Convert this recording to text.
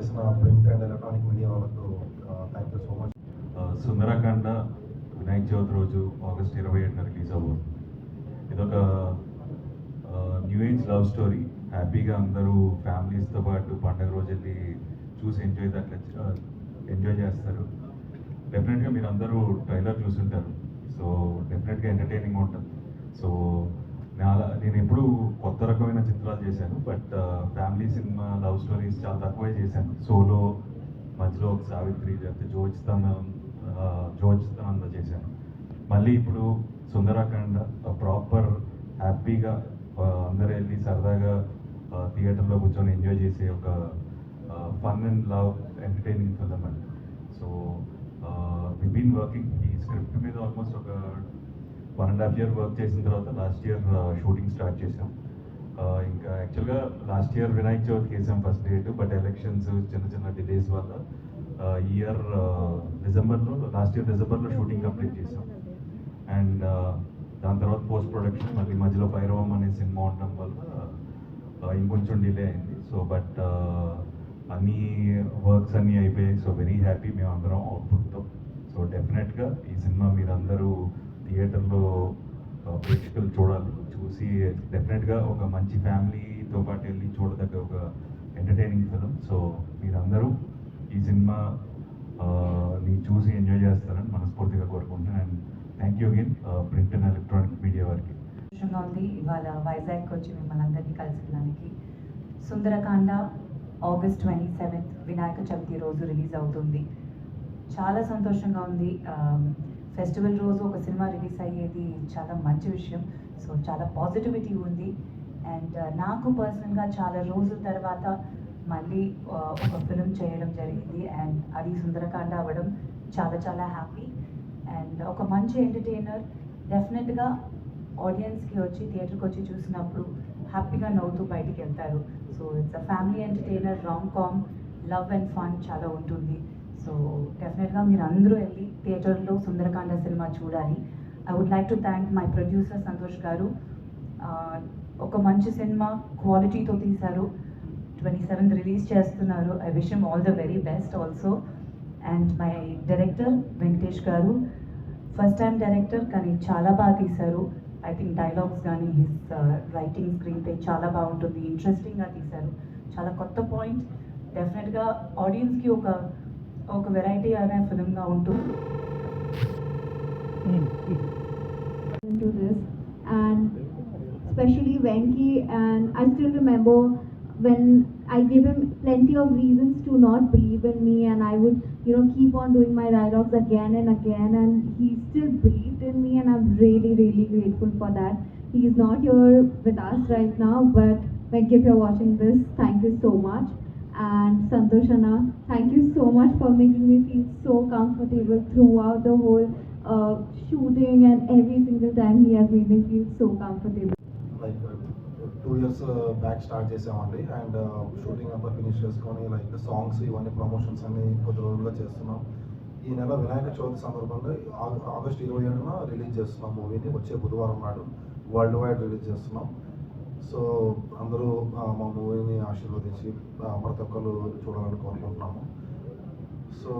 చేసిన print and electronic media వాళ్ళకు thank you so much ఆ, సుందరకాండ వినాయక చవితి రోజు ఆగస్ట్ ఇరవై ఏడున రిలీజ్ అవ్వబోతుంది. ఇదొక న్యూ ఏజ్ లవ్ స్టోరీ హ్యాపీగా అందరూ ఫ్యామిలీస్తో పాటు పండగ రోజు వెళ్ళి చూసి ఎంజాయ్ అట్లా ఎంజాయ్ చేస్తారు. డెఫినెట్గా మీరు అందరూ ట్రైలర్ చూసుంటారు. సో డెఫినెట్గా ఎంటర్టైనింగ్ ఉంటుంది. సో నా నేను ఎప్పుడు చేశాను but family cinema love stories చాలా తక్కువే చేశాను. సోలో మధ్యలో ఒక సావిత్రి లేకపోతే జోచితనం జోచితనంద చేశాను. మళ్ళీ ఇప్పుడు సుందరాఖండ్ ప్రాపర్ హ్యాపీగా అందరూ వెళ్ళి సరదాగా థియేటర్లో కూర్చొని ఎంజాయ్ చేసే ఒక fun and love entertaining film అండి సో వి బీన్ వర్కింగ్ ఈ స్క్రిప్ట్ మీద ఆల్మోస్ట్ ఒక one and half year work చేసిన తర్వాత లాస్ట్ ఇయర్ షూటింగ్ స్టార్ట్ చేసాం ఇంకా యాక్చువల్గా లాస్ట్ ఇయర్ వినాయక చవితికి వేసాం ఫస్ట్ డేట్ బట్ ఎలక్షన్స్ చిన్న చిన్న డిలేస్ వల్ల ఇయర్ డిసెంబర్లో లాస్ట్ ఇయర్ డిసెంబర్లో షూటింగ్ కంప్లీట్ చేసాం. అండ్ దాని తర్వాత పోస్ట్ ప్రొడక్షన్ మళ్ళీ మధ్యలో భైరవం అనే సినిమా ఉండడం వల్ల ఇంకొంచెం డిలే అయింది. సో బట్ అన్ని వర్క్స్ అన్నీ అయిపోయాయి. సో వెరీ హ్యాపీ మేము అందరం అవుట్పుట్తో సో డెఫినెట్గా ఈ సినిమా మీరందరూ థియేటర్లో ప్రేక్షకులు చూడాలి. చూసి డెఫినెట్గా ఒక మంచి ఫ్యామిలీతో పాటు వెళ్ళి చూడదగ్గ ఒక ఎంటర్టైనింగ్ ఫిలిం సో మీరందరూ ఈ సినిమా ని చూసి ఎంజాయ్ చేస్తారని మనస్ఫూర్తిగా కోరుకుంటున్నాను. And thank you again print and electronic media వారికి. సంతోషంగా ఉంది. ఇవాళ వైజాగ్కి వచ్చి మిమ్మల్ని అందరినీ కలిసడానికి Sundarakanda August twenty seventh Vinayaka Chavithi రోజు రిలీజ్ అవుతుంది. చాలా సంతోషంగా ఉంది. ఫెస్టివల్ రోజు ఒక సినిమా రిలీజ్ అయ్యేది చాలా మంచి విషయం. సో చాలా పాజిటివిటీ ఉంది. అండ్ uh, నాకు పర్సనల్గా చాలా రోజుల తర్వాత మళ్ళీ uh, ఒక ఫిలిం చేయడం జరిగింది. అండ్ అది సుందరకాండ అవ్వడం చాలా చాలా హ్యాపీ. అండ్ ఒక మంచి ఎంటర్టైనర్ డెఫినెట్గా ఆడియన్స్కి వచ్చి థియేటర్కి వచ్చి చూసినప్పుడు హ్యాపీగా నవ్వుతూ బయటికి వెళ్తారు. So it's a family entertainer rom com love and fun చాలా ఉంటుంది. సో డెఫినెట్గా మీరు అందరూ వెళ్ళి థియేటర్లో సుందరకాండ సినిమా చూడాలి. I would like to thank my producer Santosh garu. ఒక మంచి సినిమా క్వాలిటీతో తీశారు. ట్వంటీ సెవెంత్ రిలీజ్ చేస్తున్నారు. I wish all the very best also and my director Venkatesh garu first time director కానీ చాలా బాగా తీశారు. ఐ థింక్ డైలాగ్స్ కానీ హిస్ రైటింగ్ స్క్రీన్ పే చాలా బాగుంటుంది. ఇంట్రెస్టింగ్గా తీశారు. చాలా కొత్త పాయింట్ డెఫినెట్గా ఆడియన్స్కి ఒక ఒక వెరైటీ అనే ఫిలింగా ఉంటుంది into this and especially Venki and I still remember when I gave him plenty of reasons to not believe in me and I would you know keep on doing my dialogues again and again and he still believed in me and I'm really really grateful for that. He is not here with us right now but Venki if you're watching this thank you so much And Santoshana thank you so much for making me feel so comfortable throughout the whole uh, shooting and every single time he has made me feel so comfortable. Like two years back start చేసామండి and shooting అంతా finish చేసుకొని like songs ఇవన్నీ promotions అన్ని కొద్ది రోజులుగా చేస్తున్నాం ఈ నెల వినాయక చవితి సందర్భంగా ఆ- ఆగస్ట్ ఇరవై ఏడున రిలీజ్ చేస్తున్నాం మూవీని వచ్చే బుధవారం నాడు వరల్డ్ వైడ్ రిలీజ్ చేస్తున్నాం సో అందరూ మా మూవీని ఆశీర్వదించి ప్రతి ఒక్కరు చూడాలని కోరుకుంటున్నాము. సో